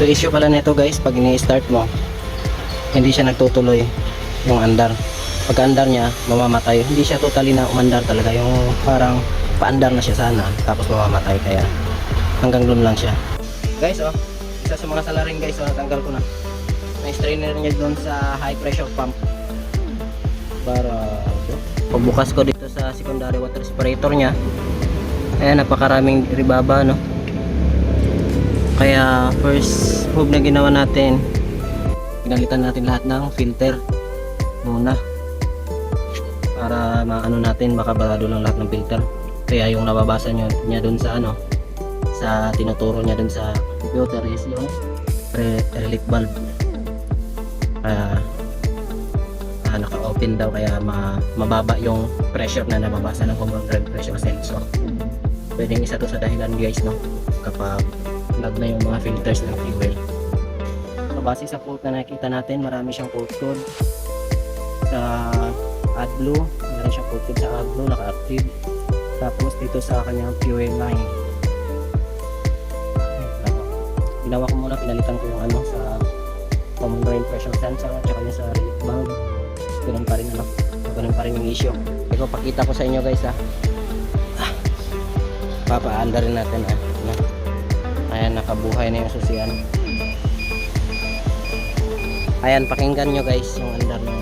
So issue pala nito guys, pag ini-start mo, hindi siya nagtutuloy yung andar. Pag andar niya, mamamatay. Hindi siya totally na umandar talaga. Yung parang paandar na siya sana, tapos mamamatay. Kaya hanggang doon lang siya. Guys, oh, isa sa mga salarin guys, oh, natanggal ko na. May strainer niya doon sa high pressure pump. Para, pagbukas ko dito sa secondary water separator niya, ayan, napakaraming ribaba, no? Kaya first move na ginawa natin, pinalitan natin lahat ng filter muna. Para maano natin, makabarado lang lahat ng filter. Kaya yung nababasa nyo, niya dun sa ano, sa tinuturo niya dun sa computer is yung re relic valve. Kaya ah, naka-open daw kaya ma mababa yung pressure na nababasa ng common pressure sensor. Pwedeng isa to sa dahilan guys no kapag lag na yung mga filters ng fuel. So base sa quote na nakita natin, marami siyang quote code sa AdBlue, meron siyang quote code sa AdBlue naka-active. Tapos dito sa kanyang fuel line. Ginawa ko muna, pinalitan ko yung ano sa common drain pressure sensor at saka sa relief valve. Ganun pa rin ano, ganun pa rin yung issue. Ito, pakita ko sa inyo guys ha. Ah. Papaanda rin natin ah. Ayan, nakabuhay na yung susian. Ayan, pakinggan nyo guys yung andar ng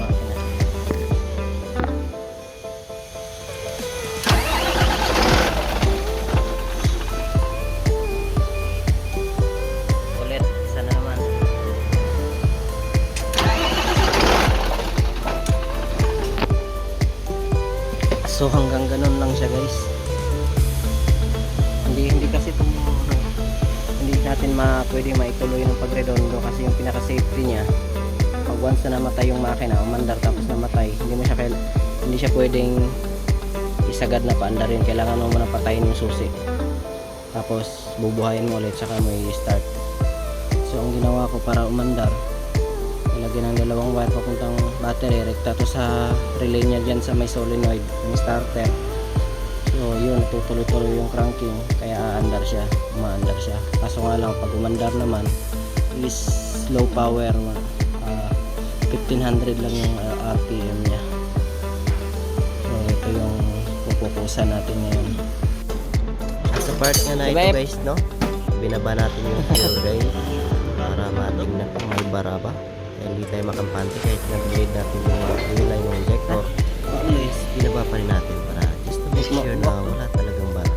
naman. So hanggang ganun lang siya guys. Natin ma pwede maituloy ng pagredondo kasi yung pinaka safety niya pag once na namatay yung makina umandar tapos namatay hindi mo siya hindi siya pwedeng isagad na paandarin kailangan mo muna patayin yung susi. Tapos bubuhayin mo ulit saka mo i-start. So ang ginawa ko para umandar ilagyan ng dalawang wire papuntang battery rekta to sa relay niya dyan sa may solenoid yung starter So yun, tutuloy-tuloy yung cranking kaya aandar siya, umaandar siya. Kaso nga lang pag umandar naman is low power ma- ah, 1500 lang yung ah, RPM niya. So ito yung pupukusan natin ngayon. Sa part nga na ito guys, no? Binaba natin yung fuel rail para matingnan kung may baraba. Kaya hindi tayo makampante kahit nag-blade natin yung uh, wheel line ng injector. Always, binaba pa rin natin para make sure na wala talagang bara.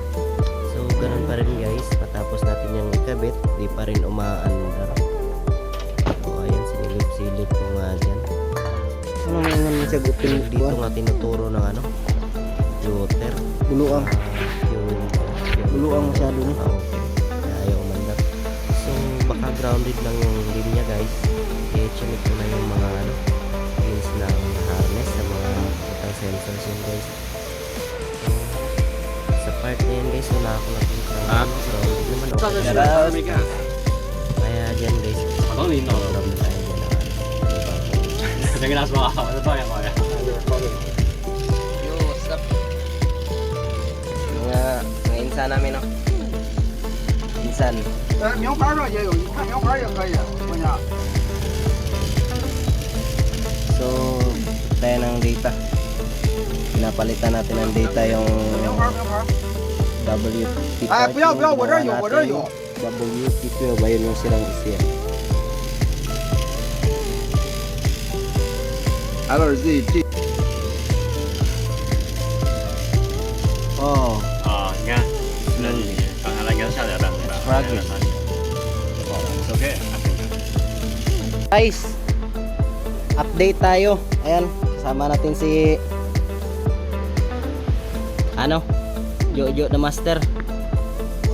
So, ganun pa rin guys. Matapos natin yung ikabit, di pa rin umaandar. So, ayan, sinilip-silip ko nga dyan. Ano nga sa gupin Dito nga tinuturo ng ano, flutter. Buluang. Ah, yung, yung, Buluang masyado, no? Ah, okay. Ayaw umandar. So, baka grounded lang yung linya guys. Eh, chinik ko na yung mga ano, pins ng harness sa mga sensors yun guys. Sa part na yun guys, wala ako naging crown. Ah? So, hindi naman okay. Kaya, kaya dyan guys. Ano nito? Crown na tayo dyan. Sige na, sumakak ako. Ano ba yan, Yo, what's up? Mga, mga insan namin, no? Insan. Eh, miyong paro, yayo. Miyong paro, kaya. Kaya. So, tayo ng data napalitan natin ng data yung WP12 ah kuya kuya what are you? What are you? WP12 yung silang isip Alors ZT Oh. Oh nga. Slowly Pangalagan siya na lang Progress Okay. Guys Update tayo. Ayan Kasama natin si ano? Jojo the Master.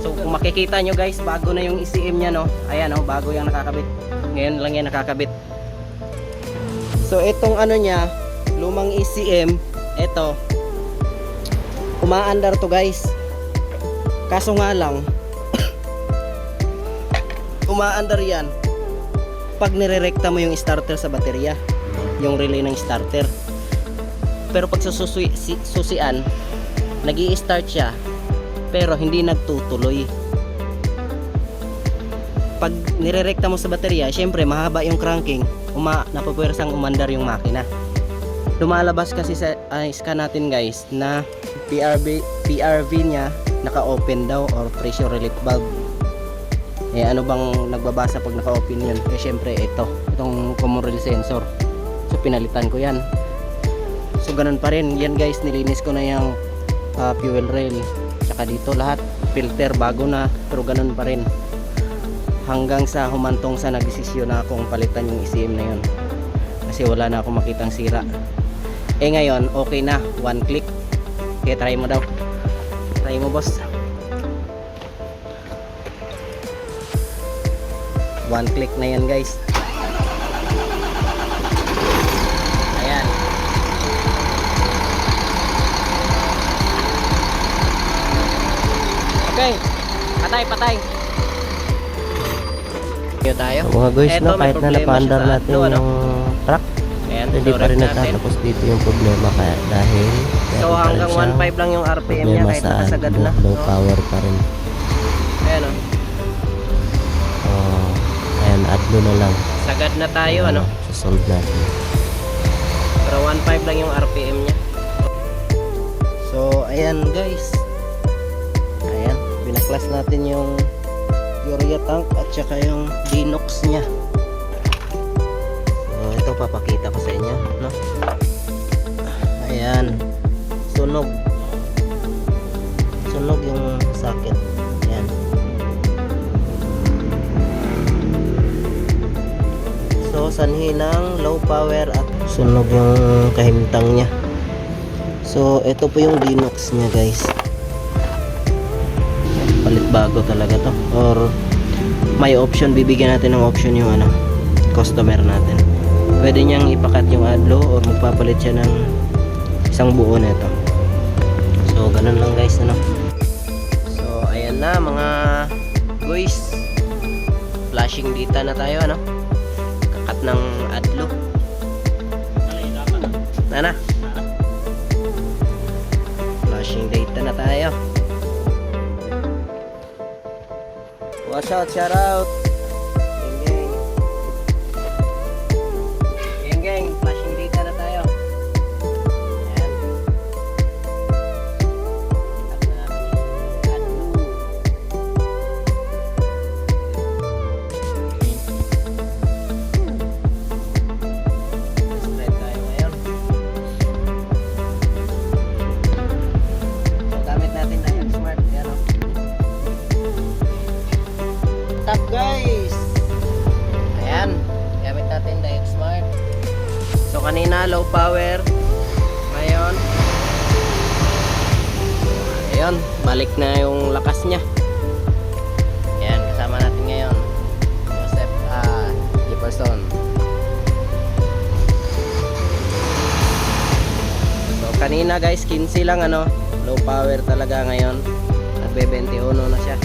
So kung makikita nyo guys, bago na yung ECM niya no. Ayan oh, bago yung nakakabit. Ngayon lang yan nakakabit. So itong ano niya, lumang ECM, ito. Umaandar to guys. Kaso nga lang, umaandar yan pag nirerekta mo yung starter sa baterya yung relay ng starter pero pag sa susi, si, susian nag start siya pero hindi nagtutuloy pag nirerekta mo sa baterya, syempre mahaba yung cranking, uma napapwersang umandar yung makina. Lumalabas kasi sa uh, scan natin guys na PRV PRV niya naka-open daw or pressure relief valve. Eh ano bang nagbabasa pag naka-open yun? Eh syempre ito, itong common rail sensor. So pinalitan ko yan. So ganun pa rin. Yan guys, nilinis ko na yung ah, fuel rail. Tsaka dito lahat filter bago na pero ganun pa rin. Hanggang sa humantong sa nagdesisyon na akong palitan yung ECM na yun. Kasi wala na akong makitang sira. Eh ngayon, okay na. One click. Kaya try mo daw. Try mo boss. One click na yan guys. Ayan. Okay. Patay, patay. Kaya tayo. Mga guys, Eto, no, may kahit na sa natin adlo, ano? yung truck, Ayan, hindi pa rin natatapos dito yung problema kaya dahil So hanggang siyang 1.5 lang yung RPM niya kahit sa nakasagad low, na. low no? power pa rin. Ayan o. Oh, ayan, adlo na lang. Sagad na tayo ano. Sasolve natin. Pero 1.5 lang yung RPM niya. So ayan guys. Ayan, binaklas natin yung urea tank at saka yung Dinox niya. So ito papakita ko sa inyo, no? Ayan. Sunog. Sunog yung socket. Ayan. So sanhi ng low power at sunog yung kahimtang niya. So ito po yung Dinox niya guys. Bago talaga to or may option bibigyan natin ng option yung ano customer natin. Pwede niyang ipakat yung adlo or magpapalit siya ng isang buo nito. So ganun lang guys ano. So ayan na mga guys. Flashing data na tayo ano. Kakat ng adlo. Nana. অসাধারণ kanina low power. Ngayon. Ayun. Balik na yung lakas niya. Ayan. Kasama natin ngayon. Joseph ah, Jefferson. So kanina guys 15 lang ano low power talaga ngayon nagbe 21 na siya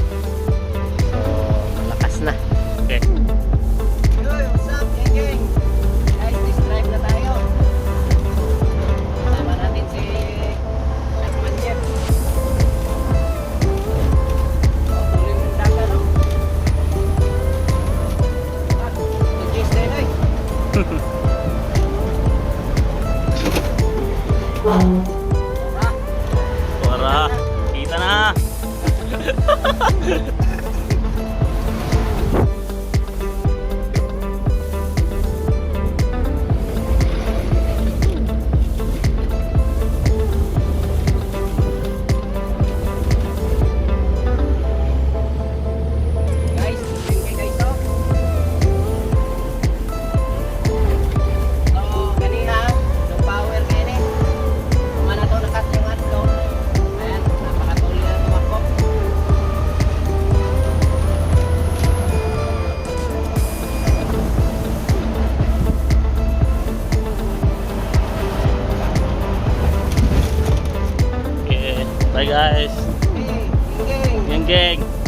Ha ha ha! Bye guys. gang, gang.